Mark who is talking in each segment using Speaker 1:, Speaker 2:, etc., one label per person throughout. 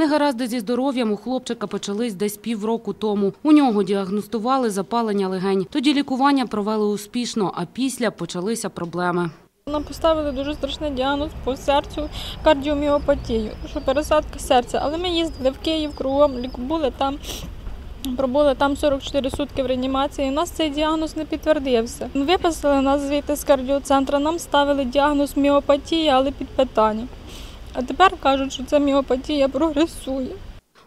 Speaker 1: Негаразди зі здоров'ям у хлопчика почались десь півроку тому. У нього діагностували запалення легень. Тоді лікування провели успішно, а після почалися проблеми.
Speaker 2: Нам поставили дуже страшний діагноз по серцю кардіоміопатію, що пересадка серця. Але ми їздили в Київ кругом, були там, пробули там 44 сутки в реанімації. У нас цей діагноз не підтвердився. Виписали нас звідти з кардіоцентру, нам ставили діагноз міопатія, але під питання. А тепер кажуть, що ця міопатія прогресує.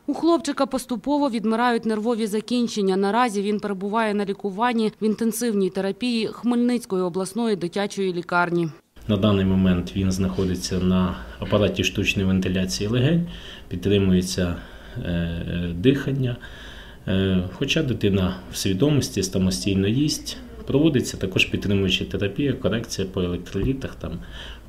Speaker 1: У хлопчика поступово відмирають нервові закінчення. Наразі він перебуває на лікуванні в інтенсивній терапії Хмельницької обласної дитячої лікарні.
Speaker 3: На даний момент він знаходиться на апараті штучної вентиляції легень, підтримується е, дихання. Е, Хоча дитина в свідомості самостійно їсть, проводиться також підтримуюча терапія, корекція по електролітах, там,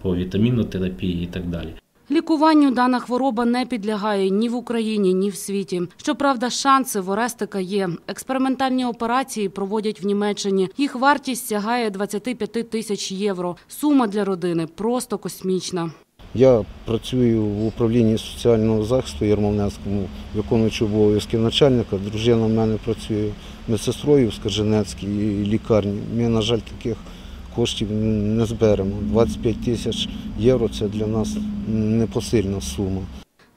Speaker 3: по вітамінотерапії і так далі.
Speaker 1: Лікуванню дана хвороба не підлягає ні в Україні, ні в світі. Щоправда, шанси в Орестика є. Експериментальні операції проводять в Німеччині. Їх вартість сягає 25 тисяч євро. Сума для родини просто космічна.
Speaker 4: Я працюю в управлінні соціального захисту Ярмолинецькому, виконуючи обов'язки начальника. Дружина в мене працює медсестрою в Скарженецькій лікарні. Ми, на жаль, таких коштів не зберемо. 25 тисяч євро це для нас непосильна сума.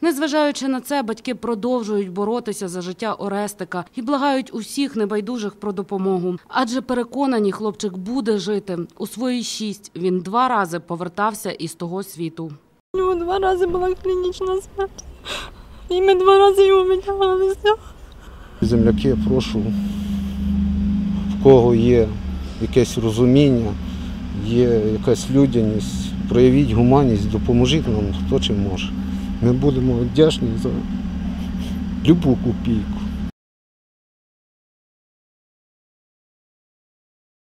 Speaker 1: Незважаючи на це, батьки продовжують боротися за життя Орестика і благають усіх небайдужих про допомогу. Адже переконані, хлопчик буде жити. У свої шість він два рази повертався із того світу.
Speaker 2: У нього два рази була клінічна смерть. І ми два рази його витягали з цього.
Speaker 4: Земляки, прошу, в кого є якесь розуміння, є якась людяність, проявіть гуманність, допоможіть нам, хто чим може. Ми будемо вдячні за любу копійку.